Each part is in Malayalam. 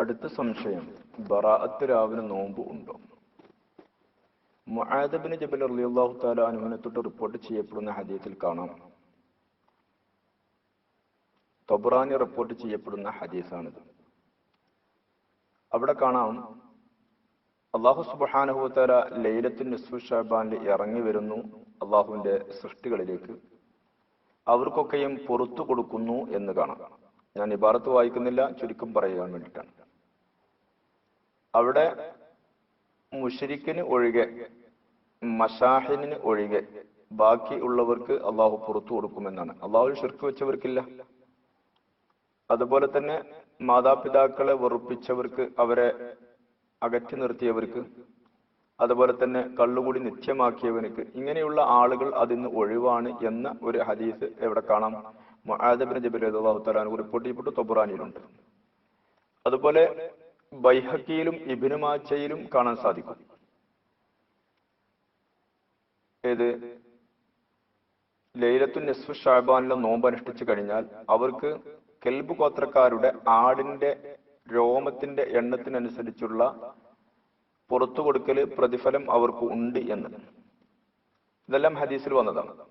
അടുത്ത സംശയം. ബറാഅത്ത് രാവിലെ നോമ്പ് ഉണ്ടോ? മുആദബിന് ജബൽ റളിയല്ലാഹു തആല അനുവിനെ തൊട്ട് റിപ്പോർട്ട് ചെയ്യപ്പെടുന്ന ഹദീത്തിൽ കാണാം. തൊബ്രാനി റിപ്പോർട്ട് ചെയ്യപ്പെടുന്ന ഹദീസാണിത്. അവിടെ കാണാം അള്ളാഹു സുബ്ഹാനഹു തആല ലൈലത്തുൽ നിസ്ഫു ഷാബാനിൽ ഇറങ്ങി വരുന്നു അള്ളാഹുവിന്റെ സൃഷ്ടികളിലേക്ക്. അവർക്കൊക്കെയും പുറത്തു കൊടുക്കുന്നു എന്ന് കാണാം. ഞാൻ ഇബാറത്ത് വായിക്കുന്നില്ല ചുരുക്കം പറയാൻ വേണ്ടിയിട്ടാണ്. അവിടെ മുഷരിക്കിന് ഒഴികെ മഷാഹിന് ഒഴികെ ബാക്കി ഉള്ളവർക്ക് അള്ളാഹു പുറത്തു കൊടുക്കുമെന്നാണ്. അള്ളാഹു ഷിർക്ക് വെച്ചവർക്കില്ല. അതുപോലെ തന്നെ മാതാപിതാക്കളെ വെറുപ്പിച്ചവർക്ക് അവരെ അകറ്റി നിർത്തിയവർക്ക് അതുപോലെ തന്നെ കള്ളുകൂടി നിത്യമാക്കിയവനക്ക് ഇങ്ങനെയുള്ള ആളുകൾ അതിന് ഒഴിവാണ് എന്ന ഒരു ഹദീസ് എവിടെ കാണാം? മുആദബിൻ ജബിർ അള്ളാഹു തലാൻ റിപ്പോർട്ട് ചെയ്യപ്പെട്ട് തൊബുറാനിയിലുണ്ട്. അതുപോലെ ബൈഹക്കിയിലും ഇബിനുമാച്ചയിലും കാണാൻ സാധിക്കും. ഏത്? ലൈലത്തു നിസ്ഫു ഷാബാനിലെ നോമ്പ് അനുഷ്ഠിച്ചു കഴിഞ്ഞാൽ അവർക്ക് കെൽബ് ഗോത്രക്കാരുടെ ആടിന്റെ രോമത്തിന്റെ എണ്ണത്തിനനുസരിച്ചുള്ള പുറത്തു കൊടുക്കൽ പ്രതിഫലം അവർക്ക് ഉണ്ട് എന്ന്. ഇതെല്ലാം ഹദീസിൽ വന്നതാണ്.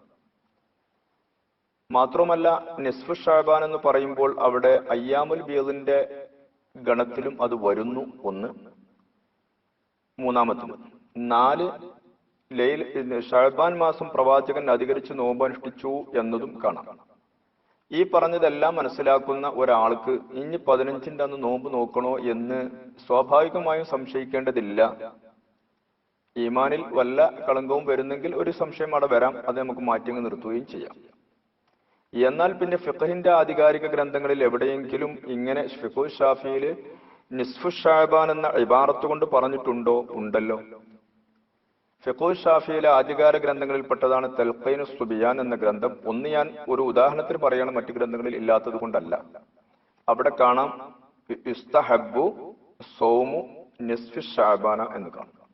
മാത്രമല്ല നിസ്ഫു ഷാബാൻ എന്ന് പറയുമ്പോൾ അവിടെ അയ്യാമുൽ ബിയദിന്റെ ഗണത്തിലും അത് വരുന്നു ഒന്ന്. മൂന്നാമത്തത്. നാല് ലൈൽ ഷഹബാൻ മാസം പ്രവാചകൻ അധികരിച്ച് നോമ്പ് അനുഷ്ഠിച്ചു എന്നതും കാണാം. ഈ പറഞ്ഞതെല്ലാം മനസ്സിലാക്കുന്ന ഒരാൾക്ക് ഇനി പതിനഞ്ചിന്റെ അന്ന് നോമ്പ് നോക്കണോ എന്ന് സ്വാഭാവികമായും സംശയിക്കേണ്ടതില്ല. ഈമാനിൽ വല്ല കളങ്കവും വരുന്നെങ്കിൽ ഒരു സംശയം അവിടെ വരാം. അത് നമുക്ക് മാറ്റി നിർത്തുകയും ചെയ്യാം. എന്നാൽ പിന്നെ ഫിഖഹിന്റെ ആധികാരിക ഗ്രന്ഥങ്ങളിൽ എവിടെയെങ്കിലും ഇങ്ങനെ ഫിഖു ഷാഫിയിൽ നിസ്ഫു ഷാബാൻ എന്ന ഇബാറത്ത് കൊണ്ട് പറഞ്ഞിട്ടുണ്ടോ? ഉണ്ടല്ലോ. ഫിഖു ഷാഫിയിലെ ആധികാര ഗ്രന്ഥങ്ങളിൽപ്പെട്ടതാണ് തെൽഖൈനു സുബിയാൻ എന്ന ഗ്രന്ഥം. ഒന്ന് ഞാൻ ഒരു ഉദാഹരണത്തിന് പറയുകയാണ് മറ്റു ഗ്രന്ഥങ്ങളിൽ ഇല്ലാത്തത് കൊണ്ടല്ല. അവിടെ കാണാം ഇസ്തഹബു സോമു നിസ്ഫി ഷാബാന എന്ന് കാണാം.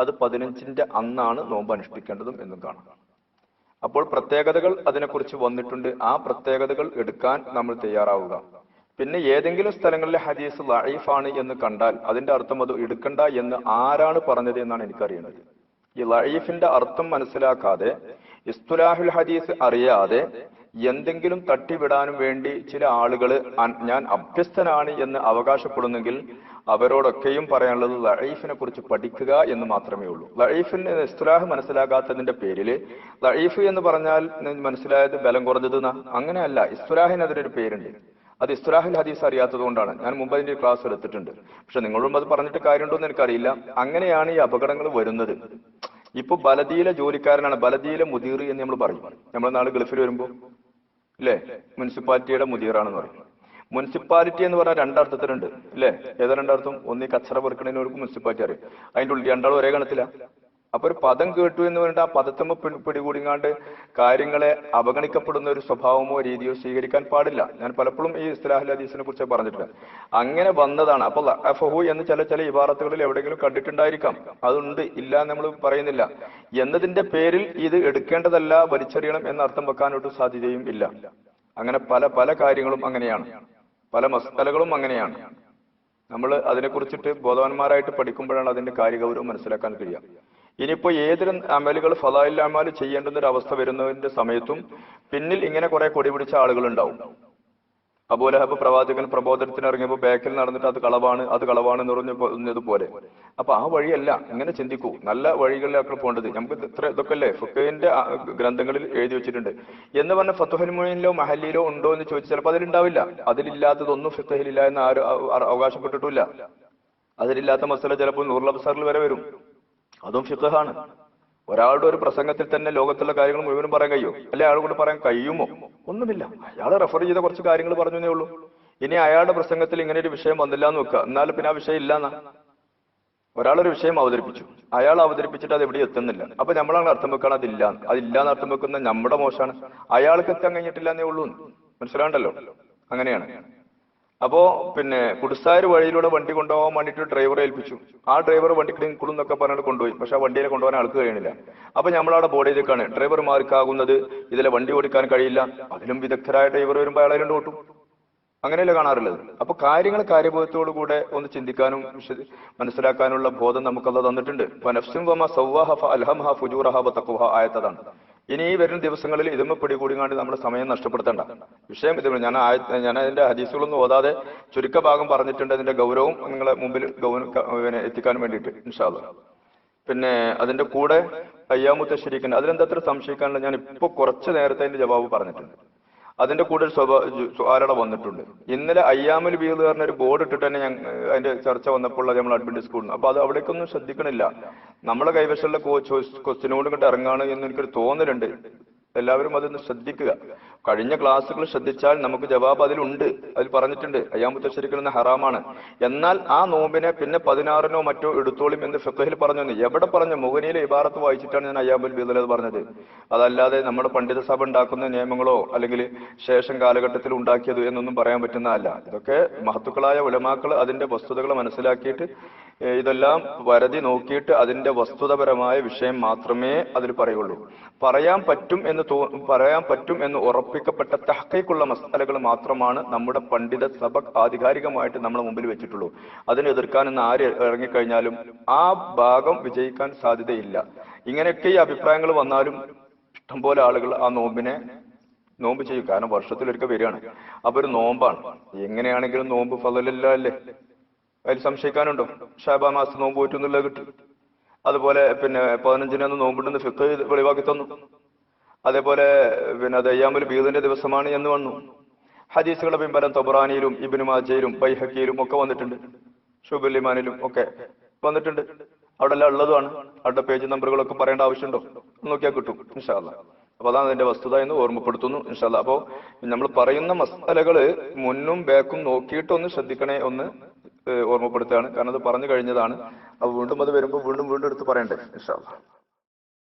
അത് പതിനഞ്ചിന്റെ അന്നാണ് നോമ്പ് അനുഷ്ഠിക്കേണ്ടതും എന്നും കാണാം. അപ്പോൾ പ്രത്യേകതകൾ അതിനെക്കുറിച്ച് വന്നിട്ടുണ്ട്. ആ പ്രത്യേകതകൾ എടുക്കാൻ നമ്മൾ തയ്യാറാവുക. പിന്നെ ഏതെങ്കിലും സ്ഥലങ്ങളിലെ ഹദീസ് ലൈഫാണ് എന്ന് കണ്ടാൽ അതിന്റെ അർത്ഥം അത് എടുക്കണ്ട എന്ന് ആരാണ് പറഞ്ഞത് എന്നാണ് എനിക്കറിയുന്നത്. ഈ ലൈഫിന്റെ അർത്ഥം മനസ്സിലാക്കാതെ ഇസ്തുലാഹുൽ ഹദീസ് അറിയാതെ എന്തെങ്കിലും തട്ടിവിടാനും വേണ്ടി ചില ആളുകൾ ഞാൻ അഭ്യസ്തനാണ് എന്ന് അവകാശപ്പെടുന്നെങ്കിൽ അവരോടൊക്കെയും പറയാനുള്ളത് ലൈഫിനെ കുറിച്ച് പഠിക്കുക എന്ന് മാത്രമേ ഉള്ളൂ. ലൈഫിന് ഇസ്തുലാഹ് മനസ്സിലാകാത്തതിന്റെ പേരിൽ ലൈഫ് എന്ന് പറഞ്ഞാൽ മനസ്സിലായത് ബലം കുറഞ്ഞത് അങ്ങനെയല്ല. ഇസ്തുലാഹിന് അതിനൊരു പേരുണ്ട്. അത് ഇസ്തുലാഹിൽ ഹദീസ് അറിയാത്തത് കൊണ്ടാണ്. ഞാൻ മുമ്പ് അതിന്റെ ക്ലാസ് എടുത്തിട്ടുണ്ട്. പക്ഷെ നിങ്ങളോടും അത് പറഞ്ഞിട്ട് കാര്യമുണ്ടോ എന്ന് എനിക്കറിയില്ല. അങ്ങനെയാണ് ഈ അപകടങ്ങൾ വരുന്നത്. ഇപ്പൊ ബലദീല ജോലിക്കാരനാണ്. ബലദീല മുദീർ എന്ന് നമ്മൾ പറയും. നമ്മൾ നാളെ ഗൾഫിൽ വരുമ്പോ. അല്ലേ മുനിസിപ്പാലിറ്റിയുടെ മുദീറാണെന്ന് പറയും. മുനിസിപ്പാലിറ്റി എന്ന് പറഞ്ഞാൽ രണ്ടർത്ഥത്തിലുണ്ട് അല്ലേ? ഏതാ രണ്ടർത്ഥം? ഒന്ന് ഈ കച്ചറ പെറുക്കണേനോർക്ക് മുനിസിപ്പാലിറ്റി അറിയും. അതിന്റെ ഉള്ളിൽ രണ്ടാളും ഒരേ കണത്തില്ല അപ്പൊ ഒരു പദം കേട്ടു എന്ന് പറഞ്ഞിട്ട് ആ പദത്തമ്മ പിടികൂടിങ്ങാണ്ട് കാര്യങ്ങളെ അവഗണിക്കപ്പെടുന്ന ഒരു സ്വഭാവമോ രീതിയോ സ്വീകരിക്കാൻ പാടില്ല. ഞാൻ പലപ്പോഴും ഈ ഇസ്ലാഹുൽ ഹദീസിനെ കുറിച്ച് പറഞ്ഞിട്ടില്ല. അങ്ങനെ വന്നതാണ്. അപ്പൊ അഫഹു എന്ന് ചില ചില ഇബാറത്തുകളിൽ എവിടെയെങ്കിലും കണ്ടിട്ടുണ്ടായിരിക്കാം. അതുണ്ട് ഇല്ല നമ്മൾ പറയുന്നില്ല. എന്നതിന്റെ പേരിൽ ഇത് എടുക്കേണ്ടതല്ല വലിച്ചെറിയണം എന്ന അർത്ഥം വെക്കാനൊട്ടും സാധ്യതയും ഇല്ല. അങ്ങനെ പല പല കാര്യങ്ങളും അങ്ങനെയാണ്. പല മസ്തലകളും അങ്ങനെയാണ്. നമ്മൾ അതിനെക്കുറിച്ചിട്ട് ബോധവാന്മാരായിട്ട് പഠിക്കുമ്പോഴാണ് അതിന്റെ കാര്യഗൗരവം മനസ്സിലാക്കാൻ കഴിയുക. ഇനിയിപ്പോ ഏതൊരു അമലുകൾ ഫലായിൽ അമാൽ ചെയ്യേണ്ടുന്ന ഒരു അവസ്ഥ വരുന്നതിന്റെ സമയത്തും പിന്നിൽ ഇങ്ങനെ കുറെ കൊടി പിടിച്ച ആളുകൾ ഉണ്ടാവും അബൂലഹബ് പ്രവാചകൻ പ്രബോധനത്തിന് ഇറങ്ങിയപ്പോൾ ബാക്കിൽ നടന്നിട്ട് അത് കളവാണ് അത് കളവാണ് എന്ന് പറഞ്ഞു പറഞ്ഞതുപോലെ അപ്പൊ ആ വഴിയല്ല ഇങ്ങനെ ചിന്തിക്കൂ. നല്ല വഴികളിലൊക്കെ പോകേണ്ടത് നമുക്ക് ഇത്ര ഇതൊക്കെ അല്ലേ ഫുക്കഹിന്റെ ഗ്രന്ഥങ്ങളിൽ എഴുതി വെച്ചിട്ടുണ്ട്. എന്ന് പറഞ്ഞ ഫത്തുഹൽമുനിലോ മഹലിയിലോ ഉണ്ടോ എന്ന് ചോദിച്ചാൽ ചിലപ്പോൾ അതിലുണ്ടാവില്ല. അതിലില്ലാത്തതൊന്നും ഫിത്തഹിലില്ല എന്ന് ആരും അവകാശപ്പെട്ടിട്ടില്ല അതിലില്ലാത്ത മസല ചിലപ്പോൾ നൂറുലബ്സാറിൽ വരെ വരും. അതും ഫിഖഹാണ് ഒരാളുടെ ഒരു പ്രസംഗത്തിൽ തന്നെ ലോകത്തുള്ള കാര്യങ്ങൾ മുഴുവനും പറയാൻ കഴിയുമോ അല്ലെ അയാൾ കൂടെ പറയാൻ കഴിയുമോ? ഒന്നുമില്ല. അയാൾ റെഫർ ചെയ്ത കുറച്ച് കാര്യങ്ങൾ പറഞ്ഞേ ഉള്ളൂ. ഇനി അയാളുടെ പ്രസംഗത്തിൽ ഇങ്ങനെ ഒരു വിഷയം വന്നില്ല എന്ന് വെക്കുക. എന്നാൽ പിന്നെ ആ വിഷയം ഇല്ലാന്നാ ഒരാളൊരു വിഷയം അവതരിപ്പിച്ചു. അയാൾ അവതരിപ്പിച്ചിട്ട് അത് എവിടെ എത്തുന്നില്ല. അപ്പൊ നമ്മളാണ് അർത്ഥം വെക്കണം അതില്ല അതില്ല എന്ന് അർത്ഥം വെക്കുന്ന നമ്മുടെ മോശമാണ്. അയാൾക്ക് എത്താൻ കഴിഞ്ഞിട്ടില്ല എന്നേ ഉള്ളൂ മനസ്സിലാണ്ടല്ലോ അങ്ങനെയാണ്. അപ്പോ പിന്നെ കുടുസായൂർ വഴിയിലൂടെ വണ്ടി കൊണ്ടുപോകാൻ വേണ്ടിയിട്ട് ഡ്രൈവറെ ഏൽപ്പിച്ചു. ആ ഡ്രൈവർ വണ്ടി കൂടും എന്നൊക്കെ പറഞ്ഞിട്ട് കൊണ്ടുപോയി. പക്ഷെ ആ വണ്ടിയെ കൊണ്ടുപോകാൻ ആൾക്ക് കഴിയുന്നില്ല അപ്പൊ നമ്മളവിടെ ബോർഡിലേക്കാണ് ഡ്രൈവർമാർക്കാകുന്നത് ഇതിലെ വണ്ടി ഓടിക്കാൻ കഴിയില്ല. അതിലും വിദഗ്ധരായ ഡ്രൈവർ വരുമ്പോൾ അയാളെ രണ്ട് ഓട്ടും. അങ്ങനെയല്ലേ കാണാറുള്ളത്? അപ്പൊ കാര്യങ്ങൾ കാര്യബോധത്തോടു കൂടെ ഒന്ന് ചിന്തിക്കാനും മനസ്സിലാക്കാനുള്ള ബോധം നമുക്കത് തന്നിട്ടുണ്ട്. ആയത്തതാണ്. ഇനി ഈ വരുന്ന ദിവസങ്ങളിൽ ഇതുമ്മ പിടികൂടിങ്ങാണ്ട് നമ്മൾ സമയം നഷ്ടപ്പെടുത്തേണ്ട. വിഷയം ഇത് ഞാൻ ഞാൻ അതിന്റെ ഹദീസുകളൊന്നും ഓതാതെ ചുരുക്ക ഭാഗം പറഞ്ഞിട്ടുണ്ട്. അതിന്റെ ഗൗരവം നിങ്ങളെ മുമ്പിൽ ഗൗരവം എത്തിക്കാൻ വേണ്ടിയിട്ട് ഇൻഷാല്ല പിന്നെ അതിന്റെ കൂടെ അയ്യാമുത്ത ശരിക്കുന്ന അതിലെന്താ അത്ര സംശയിക്കാനുള്ള ഞാൻ ഇപ്പൊ കുറച്ച് നേരത്തെ അതിന്റെ ജവാബ് പറഞ്ഞിട്ടുണ്ട്. അതിന്റെ കൂടെ ഒരു സ്വഭാ വന്നിട്ടുണ്ട്. ഇന്നലെ അയ്യാമൽ ബീദ് പറഞ്ഞ ഒരു ബോർഡ് ഇട്ടിട്ട് തന്നെ ഞാൻ അതിന്റെ ചർച്ച വന്നപ്പോൾ അത് നമ്മൾ അഡ്മിറ്റ് സ്കൂളിൽ അപ്പൊ അത് അവിടേക്കൊന്നും ശ്രദ്ധിക്കണില്ല. നമ്മളെ കൈവശമുള്ള ക്വസ്റ്റിനോട് ഇങ്ങോട്ട് ഇറങ്ങാണ് എന്ന് എനിക്കൊരു തോന്നലുണ്ട്. എല്ലാവരും അതൊന്ന് ശ്രദ്ധിക്കുക. കഴിഞ്ഞ ക്ലാസ്സുകൾ ശ്രദ്ധിച്ചാൽ നമുക്ക് ജവാബ് അതിലുണ്ട്. അതിൽ പറഞ്ഞിട്ടുണ്ട് അയ്യാമുത്ത ശരിക്കുന്ന ഹറാമാണ്. എന്നാൽ ആ നോമ്പിനെ പിന്നെ പതിനാറിനോ മറ്റോ എടുത്തോളും എന്ന് ഫിഖഹിൽ പറഞ്ഞു എവിടെ പറഞ്ഞു? മുഗനിയിലെ ഇബാറത്ത് വായിച്ചിട്ടാണ് ഞാൻ അയ്യാമുൽ ബീദല പറഞ്ഞത്. അതല്ലാതെ നമ്മുടെ പണ്ഡിത സഭ ഉണ്ടാക്കുന്ന നിയമങ്ങളോ അല്ലെങ്കിൽ ശേഷം കാലഘട്ടത്തിൽ ഉണ്ടാക്കിയത് എന്നൊന്നും പറയാൻ പറ്റുന്നതല്ല. ഇതൊക്കെ മഹത്തുക്കളായ ഉലമാക്കൾ അതിന്റെ വസ്തുതകൾ മനസ്സിലാക്കിയിട്ട് ഇതെല്ലാം വരതി നോക്കിയിട്ട് അതിന്റെ വസ്തുതപരമായ വിഷയം മാത്രമേ അതിൽ പറയുള്ളൂ. പറയാൻ പറ്റും എന്ന് പറയാൻ പറ്റും എന്ന് ഉറപ്പിക്കപ്പെട്ട തഹക്കൈക്കുള്ള മസാലകൾ മാത്രമാണ് നമ്മുടെ പണ്ഡിത സഭ ആധികാരികമായിട്ട് നമ്മുടെ മുമ്പിൽ വെച്ചിട്ടുള്ളൂ. അതിനെ എതിർക്കാൻ ഇന്ന് ആര് ഇറങ്ങിക്കഴിഞ്ഞാലും ആ ഭാഗം വിജയിക്കാൻ സാധ്യതയില്ല. ഇങ്ങനെയൊക്കെ ഈ അഭിപ്രായങ്ങൾ വന്നാലും ഇഷ്ടംപോലെ ആളുകൾ ആ നോമ്പിനെ നോമ്പ് ചെയ്യും. കാരണം വർഷത്തിലൊരിക്കൽ വരികയാണ്. അപ്പൊ ഒരു നോമ്പാണ്. എങ്ങനെയാണെങ്കിലും നോമ്പ് ഫലമില്ല അല്ലേ? അതിൽ സംശയിക്കാനുണ്ടോ? ഷാബാ മാസം നോമ്പ് പോയിട്ടു കിട്ടും. അതുപോലെ പിന്നെ പതിനഞ്ചിനൊന്ന് നോമ്പുണ്ടെന്ന് ഫിക്ക് വെളിവാക്കി തന്നു. അതേപോലെ പിന്നെ ദയ്യാമുൽ ബീദിന്റെ ദിവസമാണ് എന്ന് വന്നു. ഹദീസുകളുടെ പിൻബലം തൊബറാനിയിലും ഇബിനു മാജയിലും ബൈഹക്കിയിലും ഒക്കെ വന്നിട്ടുണ്ട്. ഷുബുലിമാനിലും ഒക്കെ വന്നിട്ടുണ്ട്. അവിടെ എല്ലാം ഉള്ളതുമാണ്. അവിടെ പേജ് നമ്പറുകളൊക്കെ പറയേണ്ട ആവശ്യമുണ്ടോ? നോക്കിയാൽ കിട്ടും ഇൻഷാല്ല അപ്പൊ അതാണ് അതിന്റെ വസ്തുത എന്ന് ഓർമ്മപ്പെടുത്തുന്നു ഇൻഷാല്ല അപ്പോ നമ്മൾ പറയുന്ന മസാലകൾ മുന്നും ബാക്കും നോക്കിയിട്ടൊന്ന് ശ്രദ്ധിക്കണേ ഒന്ന് ഓർമ്മപ്പെടുത്തുകയാണ്. കാരണം അത് പറഞ്ഞു കഴിഞ്ഞതാണ്. അപ്പൊ വീണ്ടും അത് വരുമ്പോൾ വീണ്ടും വീണ്ടും എടുത്ത് പറയണ്ടേ ഇൻഷാല്ല